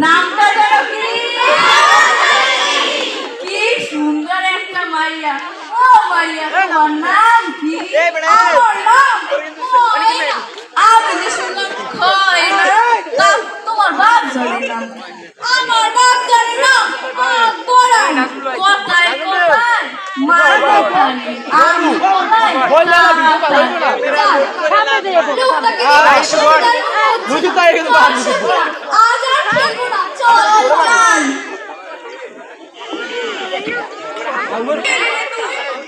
নামটা যেন কি? কি সুন্দর একটা মাইয়া। ও মাইয়া তোমার নাম কি? আমি শুনলাম তোমার বাপ জানে না। আমার বাপ জানে না পড়ান কথায় কথায় মার কথায় আমি কোথায় লোকটাকে রুজুতা এখানে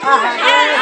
Ah,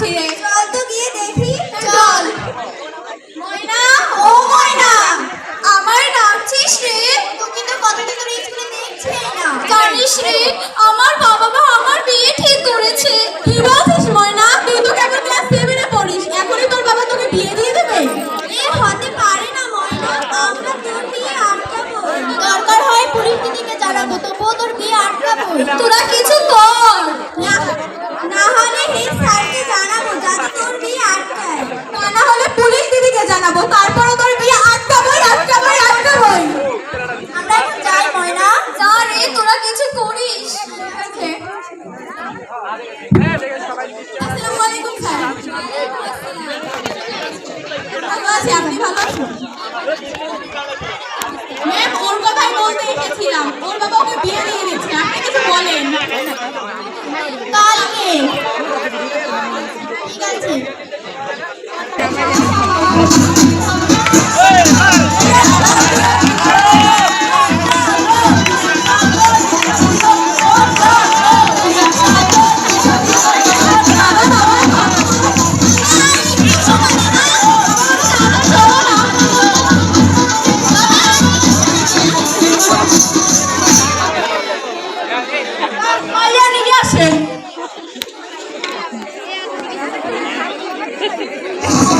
ছিলে চল তো গিয়ে দেখি। চল। ময়না ও ময়না আমার ডাকছিস রে? তোকে তো কতদিন ধরে স্কুলে দেখছি না। জানিস রে আমার বাবা মা আমার বিয়ে ঠিক করেছে। কি বলছিস ময়না? তুই তো কেবল ক্লাস সেভেনে পড়িস। এখনই তোর বাবা তোকে বিয়ে দিয়ে দেবে? এ হতে পারে না ময়না। আমরা তোর বিয়ে আটকাবো। দরকার হয় পুলিশ দিদিকে জানাব তবুও তোর বিয়ে আটকাবো। তোরা কি Christ.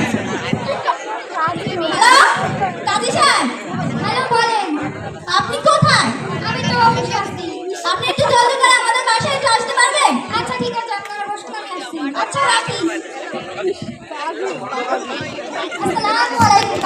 আসসালামু আলাইকুম।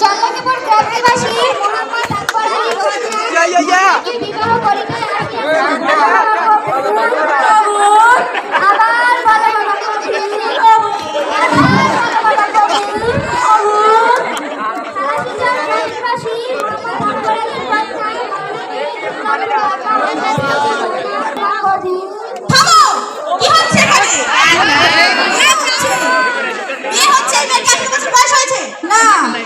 চন্দ্রকেপুর গ্রামবাসী মোহাম্মদ আকবর আলী ইয়া, ইয়া, ইয়া। বিবাহ করিতে আবার বলে বাবা কবি আবার বলে বাবা কবি গ্রামবাসী মোহাম্মদ আকবর আলী থামো কি হচ্ছে এখানে বিয়ে হচ্ছে বিয়ে হচ্ছে এই মেয়ের কত বছর বয়স হয়েছে না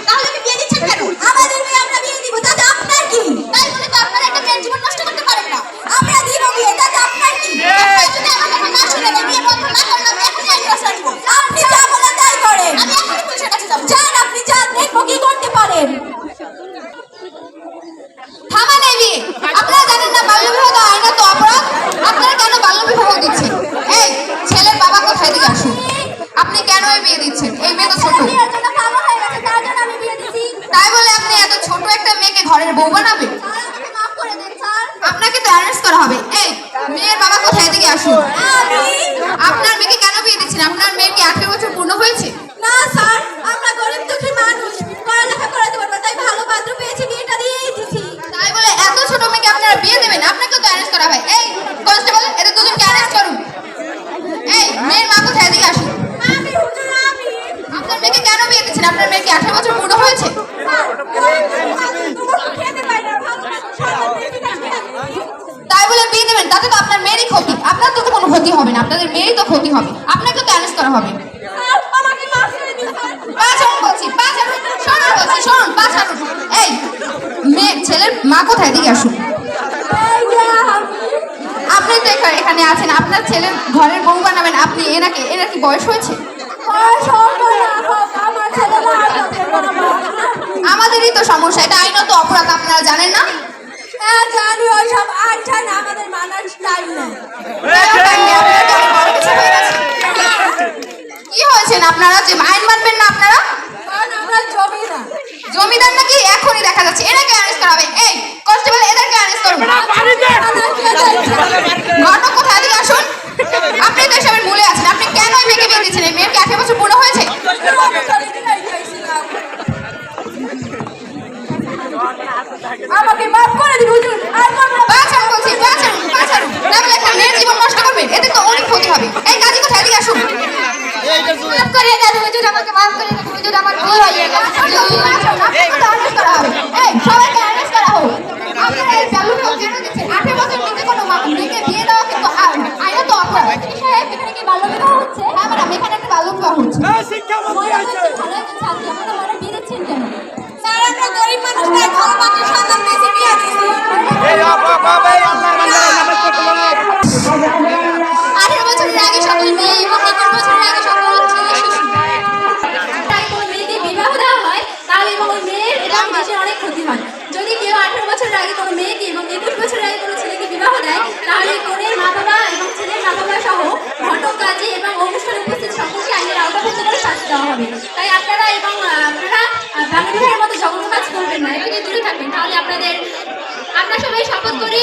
তাহলে কি বিয়ে দিচ্ছেন কেন আমাদের মেয়ে আমরা বিয়ে দিব তাতে আপনার কি তাই বলে তো আপনারা একটা মেয়ের জীবন নষ্ট করতে পারেন না আমরা দিব বিয়ে তাতে আপনার কি আপনারা যদি আমার কথা না শুনে এই বিয়ে বন্ধ না করেন আমি এখনই আইন বাসা নিব আপনি যা বলেন তাই করেন আমি এখনই পুলিশের কাছে যাব যান আপনি যান দেখব কি করতে পারেন থামান এই বিয়ে আপনারা জানেন না বাল্যবিবাহ তো আইনত অপরাধ আপনারা কেন বাল্যবিবাহ দিচ্ছেন এই ছেলের বাবা কোথায় দিকে আসুন আপনি কেন এই বিয়ে দিচ্ছেন এই মেয়ে তো ছোট তাই বলে আপনি এত ছোট একটা মেয়েকে ঘরের বউ বানাবেন আপনাকে তো অ্যারেস্ট করা হবে। এই মেয়ের বাবা কোথায় দিকে আসুন আপনার মেয়েকে কেন বিয়ে দিচ্ছেন? আপনার মেয়ের কি আঠেরো বছর পূর্ণ হয়েছে? না স্যার আমরা গরিব দুঃখী মানুষ। পড়ালেখা করাতে পারব তাই ভালো পাত্র পেয়েছি বিয়েটা দিয়েই দিছি তাই বলে এত ছোট মেয়েকে আপনারা বিয়ে দেবেন? আপনাকে তো অ্যারেস্ট করা হয়। এই কনস্টেবল এদের দুজনকে অ্যারেস্ট করুন। এই মেয়ের মা কোথায় দিকে আসুন আপনার মেয়েকে কেন বিয়ে দিচ্ছেন? আপনার মেয়ে কি আঠারো বছর পূর্ণ হয়েছে তাই বলে বিয়ে দেবেন তাতে তো আপনার মেয়েরই ক্ষতি। আপনার তো কোনো ক্ষতি হবে না আপনাদের মেয়েরই তো ক্ষতি হবে। আপনাকে তো অ্যারেস্ট করা হবে। এই, মেয়ে ছেলের মা কোথায়? দিকে আসুন। আপনি তো এখা- এখানে আছেন আপনার ছেলের ঘরের বউ বানাবেন আপনি এনাকে এনার কি বয়স হয়েছে? আমাদেরই তো সমস্যা এটা আইনত অপরাধ আপনারা জানেন না? আমাদের মানার টাইম নেই। কি হয়েছেন আপনারা? যে আইন মানবেন না আপনারা? কারণ আমরা জমি জমিদার নাকি? এখনই দেখা যাচ্ছে। এনাকে অ্যারেস্ট করা হবে। এই কনস্টেবল এদেরকে অ্যারেস্ট করবে ঘটক কোথায়? দিকে আসুন। করে দেন হুজুর আমাকে মাফ করে দেন হুজুর আমার ভুল হয়ে গেছে। এই সবাইকে অ্যারেস্ট করা হোক আপনারা এই চালুটা কেন দিচ্ছেন আঠেরো বছর নিচে কোনো মেয়েকে বিয়ে দেওয়া কিন্তু আইন আইনত অপরাধ। সাহেব এখানে কি বাল্যবিবাহ হচ্ছে? হ্যাঁ ম্যাডাম এখানে একটা বাল্যবিবাহ হচ্ছে। স্যার তাহলে কনের মা বাবা এবং ছেলের মা বাবা সহ ঘটক, কাজে এবং অনুষ্ঠানে উপস্থিত সকলকে আইনের আওতাভুক্ত করে শাস্তি দেওয়া হবে। তাই আপনারা এবং আপনারা বাঙালি ভাইয়ের মতো জঘন্য কাজ করবেন না। এটাকে দূরে থাকবেন তাহলে আপনাদের আপনার সবাই শপথ করি